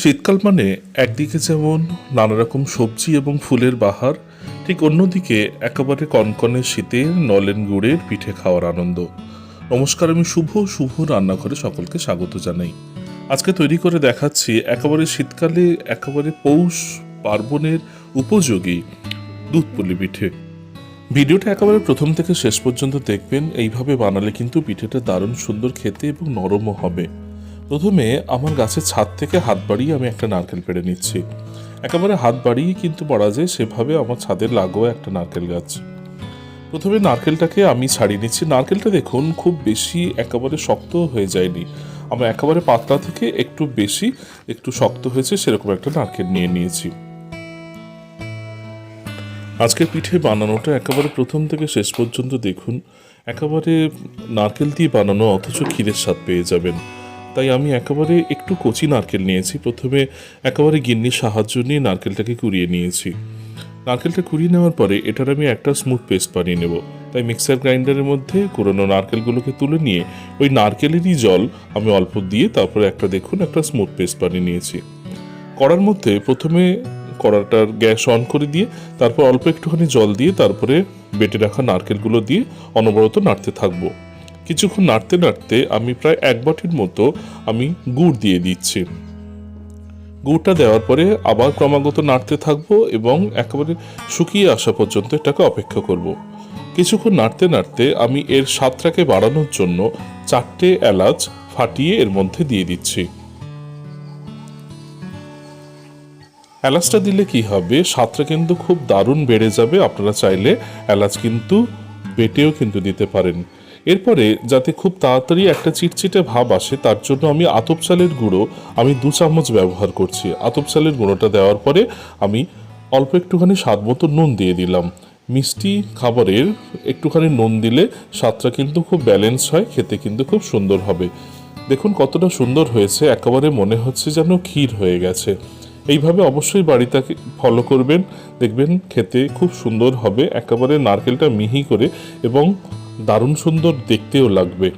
শীতকাল মানে একদিকে যেমন নানা রকম সবজি এবং ফুলের বাহার, ঠিক অন্যদিকে একেবারে কনকনে শীতে নলেন গুড়ের পিঠে খাওয়ার আনন্দ। নমস্কার, আমি শুভ শুভ রান্নাঘরে সকলকে স্বাগত জানাই। আজকে তৈরি করে দেখাচ্ছি একেবারে শীতকালে একেবারে পৌষ পার্বণের উপযোগী দুধ পুলি পিঠে। ভিডিওটা একেবারে প্রথম থেকে শেষ পর্যন্ত দেখবেন, এইভাবে বানালে কিন্তু পিঠেটা দারুণ সুন্দর খেতে এবং নরমও হবে। প্রথমে আমার গাছের ছাদ থেকে হাত বাড়িয়ে আমি একটা নারকেল পেড়ে নিচ্ছি। একেবারে হাত বাড়িয়ে কিন্তু পড়া যায় সেভাবে আমার ছাদের লাগোয়া একটা নারকেল গাছ। প্রথমে নারকেলটাকে আমি ছাড়িয়ে নিচ্ছি। নারকেলটা দেখুন খুব বেশি একেবারে শক্ত হয়ে যায়নি। আমার একেবারে পাতলা থেকে একটু বেশি একটু শক্ত হয়েছে সেরকম একটা নারকেল নিয়ে নিয়েছি। আজকে পিঠে বানানোটা একেবারে প্রথম থেকে শেষ পর্যন্ত দেখুন। একেবারে নারকেল দিয়ে বানানো অথচ ক্ষীরের স্বাদ পেয়ে যাবেন। তাই আমি একেবারে একটু কচি নারকেল নিয়েছি। প্রথমে একেবারে গিন্নির সাহায্য নিয়ে নারকেলটাকে কুড়িয়ে নিয়েছি। নারকেলটা কুড়িয়ে নেওয়ার পরে এটার আমি একটা স্মুথ পেস্ট বানিয়ে নেব। তাই মিক্সার গ্রাইন্ডারের মধ্যে কুড়োনো নারকেলগুলোকে তুলে নিয়ে ওই নারকেলেরই জল আমি অল্প দিয়ে তারপরে একটা দেখুন একটা স্মুথ পেস্ট বানিয়ে নিয়েছি। কড়ার মধ্যে প্রথমে কড়াটার গ্যাস অন করে দিয়ে তারপর অল্প একটুখানি জল দিয়ে তারপরে বেটে রাখা নারকেলগুলো দিয়ে অনবরত নাড়তে থাকব। কিছুক্ষণ নাড়তে নাড়তে আমি প্রায় এক বাটির মতো আমি গুড় দিয়ে দিচ্ছি। গুড়টা দেওয়ার পরে আবার ক্রমাগত নাড়তে থাকব এবং একেবারে শুকিয়ে আসা পর্যন্ত এটাকে অপেক্ষা করব। কিছুক্ষণ নাড়তে নাড়তে আমি এর স্বাদটাকে বাড়ানোর জন্য চারটে এলাচ ফাটিয়ে এর মধ্যে দিয়ে দিচ্ছি। এলাচটা দিলে কি হবে? স্বাদটা কিন্তু খুব দারুণ বেড়ে যাবে। আপনারা চাইলে এলাচ কিন্তু বেটেও কিন্তু দিতে পারেন। এরপরে যাতে খুব তাড়াতাড়ি একটা চিটচিটে ভাব আসে, তার জন্য আমি আতপ চালের গুঁড়ো আমি দু চামচ ব্যবহার করছি। আতপ চালের গুঁড়োটা দেওয়ার পরে আমি অল্প একটুখানি স্বাদ মতো নুন দিয়ে দিলাম। মিষ্টি খাবারের একটুখানি নুন দিলে স্বাদটা কিন্তু খুব ব্যালেন্স হয়, খেতে কিন্তু খুব সুন্দর হবে। দেখুন কতটা সুন্দর হয়েছে, একেবারে মনে হচ্ছে যেন ক্ষীর হয়ে গেছে। এইভাবে অবশ্যই বাড়িটাকে ফলো করবেন, দেখবেন খেতে খুব সুন্দর হবে, একেবারে নারকেলটা মিহি করে এবং দারুণ সুন্দর দেখতেও লাগবে।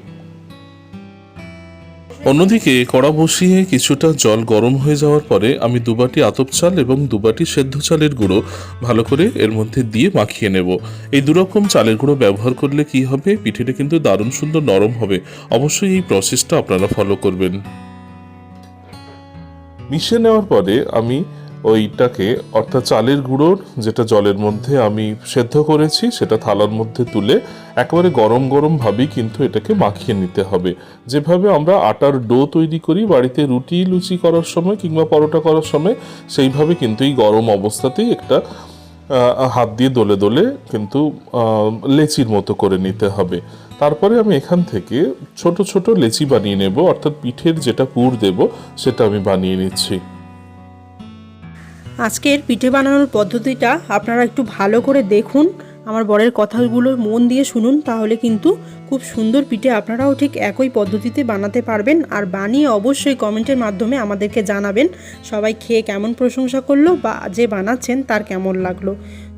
অন্যদিকে কড়া বসিয়ে কিছুটা জল গরম হয়ে যাওয়ার পরে আমি দুবাটি আতপ চাল এবং দুবাটি সেদ্ধ চালের গুঁড়ো ভালো করে এর মধ্যে দিয়ে মাখিয়ে নেব। এই দুরকম চালের গুঁড়ো ব্যবহার করলে কি হবে? পিঠেটা কিন্তু দারুণ সুন্দর নরম হবে। অবশ্যই এই প্রসেসটা আপনারা ফলো করবেন। মিশিয়ে নেওয়ার পরে আমি ওইটাকে, অর্থাৎ চালের গুঁড়োর যেটা জলের মধ্যে আমি সেদ্ধ করেছি, সেটা থালার মধ্যে তুলে একেবারে গরম গরম ভাবেই কিন্তু এটাকে মাখিয়ে নিতে হবে। যেভাবে আমরা আটার ডো তৈরি করি, বাড়িতে রুটি, লুচি করার সময় কিংবা পরোটা করার সময়, সেইভাবে কিন্তু এই গরম অবস্থাতেই একটা হাত দিয়ে দোলে দোলে কিন্তু লেচির মতো করে নিতে হবে। তারপরে আমি এখান থেকে ছোট ছোট লেচি বানিয়ে নেব, অর্থাৎ পিঠের যেটা পুর দেব, সেটা আমি বানিয়ে নিচ্ছি। আজকের পিঠে বানানোর পদ্ধতিটা আপনারা একটু ভালো করে দেখুন। আমার বরের কথাগুলো মন দিয়ে শুনুন, তাহলে কিন্তু খুব সুন্দর পিঠে আপনারাও ঠিক একই পদ্ধতিতে বানাতে পারবেন। আর বানিয়ে অবশ্যই কমেন্টের মাধ্যমে আমাদেরকে জানাবেন, সবাই খেয়ে কেমন প্রশংসা করল বা যে বানাচ্ছেন তার কেমন লাগল।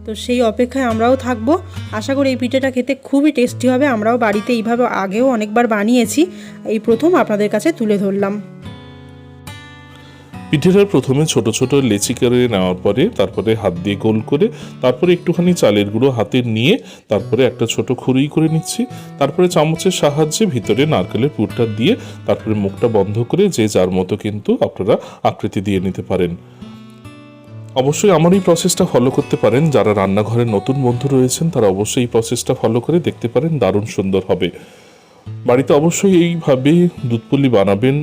তো সেই অপেক্ষায় আমরাও থাকব। আশা করি এই পিঠেটা খেতে খুবই টেস্টি হবে। আমরাও বাড়িতে এইভাবে আগেও অনেকবার বানিয়েছি। এই প্রথম আপনাদের কাছে তুলে ধরলাম। পিঠেটা প্রথমে ছোট ছোট লেচি করে নেওয়ার পরে তারপরে হাত দিয়ে গোল করে তারপরে একটুখানি চালের গুঁড়ো হাতে নিয়ে তারপরে একটা ছোট খুরুই করে নিচ্ছি। তারপরে চামচের সাহায্যে ভিতরে নারকেলের পুরটা দিয়ে তারপরে মুখটা বন্ধ করে যে যার মতো কিন্তু আপনারা আকৃতি দিয়ে নিতে পারেন। অবশ্যই আমার এই প্রসেসটা ফলো করতে পারেন। যারা রান্নাঘরে নতুন বন্ধু রয়েছেন, তারা অবশ্যই এই প্রসেসটা ফলো করে দেখতে পারেন। দারুণ সুন্দর হবে। বাড়িতে অবশ্যই এইভাবে দুধপুলি বানাবেন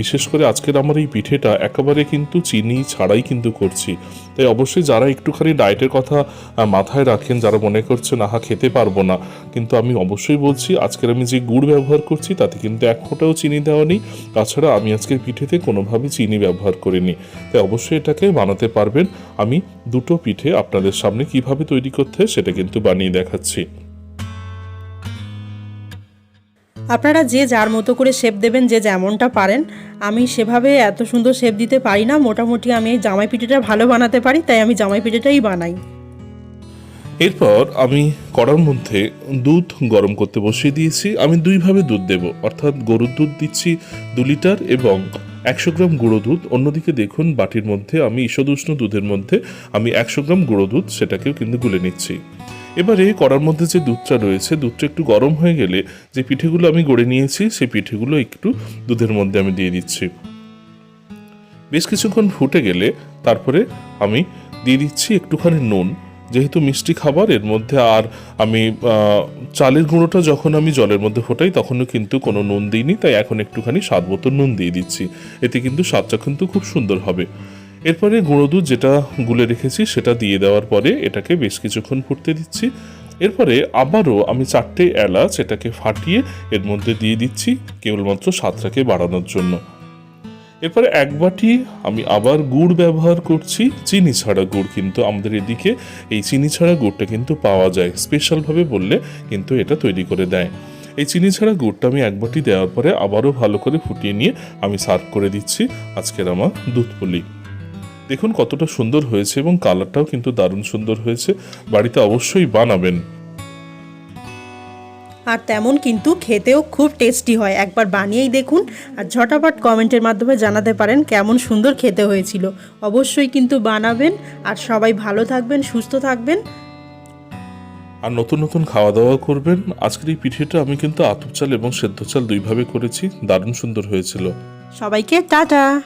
বিশেষ করে আজকের আমার এই পিঠেটা একেবারে কিন্তু চিনি ছাড়াই কিন্তু করছি। তাই অবশ্যই যারা একটুখানি ডায়েটের কথা মাথায় রাখেন, যারা মনে করছেন, আহা, খেতে পারব না। কিন্তু আমি অবশ্যই বলছি, আজকের আমি যে গুড় ব্যবহার করছি, তাতে কিন্তু এক ফোঁটাও চিনি দেওয়া নেই। তাছাড়া আমি আজকের পিঠেতে কোনোভাবে চিনি ব্যবহার করিনি। তাই অবশ্যই এটাকে বানাতে পারবেন। আমি দুটো পিঠে আপনাদের সামনে কীভাবে তৈরি করতে সেটা কিন্তু বানিয়ে দেখাচ্ছি। আপনারা যে যার মতো করে শেপ দেবেন, যে যেমনটা পারেন, আমি সেভাবে এত সুন্দর শেপ দিতে পারি না। মোটামুটি আমি জামাই পিঠেটা ভালো বানাতে পারি, তাই আমি জামাই পিঠেটাই বানাই। এরপর আমি কড়ার মধ্যে দুধ গরম করতে বসিয়ে দিয়েছি। আমি দুইভাবে দুধ দেব, অর্থাৎ গরুর দুধ দিচ্ছি দু লিটার এবং একশো গ্রাম গুঁড়ো দুধ। অন্যদিকে দেখুন, বাটির মধ্যে আমি ঈষদুষ্ণ দুধের মধ্যে আমি একশো গ্রাম গুঁড়ো দুধ সেটাকেও কিন্তু গুলে নিচ্ছি। এবারে কড়ার মধ্যে যে দুধটা রয়েছে, দুধটা একটু গরম হয়ে গেলে যে পিঠেগুলো আমি গড়ে নিয়েছি, সেই পিঠেগুলো একটু দুধের মধ্যে আমি দিয়ে দিচ্ছি। বেশ কিছুক্ষণ ফুটে গেলে তারপরে আমি দিয়ে দিচ্ছি একটুখানি নুন। যেহেতু মিষ্টি খাবার, এর মধ্যে আর আমি চালের গুঁড়োটা যখন আমি জলের মধ্যে ফোটাই, তখনও কিন্তু কোনো নুন দিইনি, তাই এখন একটুখানি স্বাদ মতো নুন দিয়ে দিচ্ছি। এতে কিন্তু স্বাদটা কিন্তু খুব সুন্দর হবে। এরপরে গুঁড়ো দুধ যেটা গুলে রেখেছি, সেটা দিয়ে দেওয়ার পরে এটাকে বেশ কিছুক্ষণ ফুটতে দিচ্ছি। এরপরে আবারও আমি চারটে এলাচ এটাকে ফাটিয়ে এর মধ্যে দিয়ে দিচ্ছি, কেবলমাত্র স্বাদটাকে বাড়ানোর জন্য। এরপরে এক বাটি আমি আবার গুড় ব্যবহার করছি, চিনি ছাড়া গুড় কিন্তু আমাদের এদিকে এই চিনি ছাড়া গুড়টা কিন্তু পাওয়া যায়, স্পেশালভাবে বললে কিন্তু এটা তৈরি করে দেয়। এই চিনি ছাড়া গুড়টা আমি এক বাটি দেওয়ার পরে আবারও ভালো করে ফুটিয়ে নিয়ে আমি সার্ভ করে দিচ্ছি আজকের আমার দুধ পুলি। দেখুন কতটা সুন্দর হয়েছে এবং কালারটাও কিন্তু দারুণ সুন্দর হয়েছে। বাড়িতে অবশ্যই বানাবেন। আর তেমন কিন্তু খেতেও খুব টেস্টি হয়। একবার বানিয়েই দেখুন আর ঝটাপট কমেন্টের মাধ্যমে জানাতে পারেন কেমন সুন্দর খেতে হয়েছিল। অবশ্যই কিন্তু বানাবেন আর সবাই ভালো থাকবেন সুস্থ থাকবেন। আর নতুন নতুন খাওয়া দাওয়া করবেন। আজকের এই পিঠেটা আমি কিন্তু আতপ চাল এবং সেদ্ধ চাল দুইভাবে করেছি। দারুণ সুন্দর হয়েছিল। সবাইকে টাটা।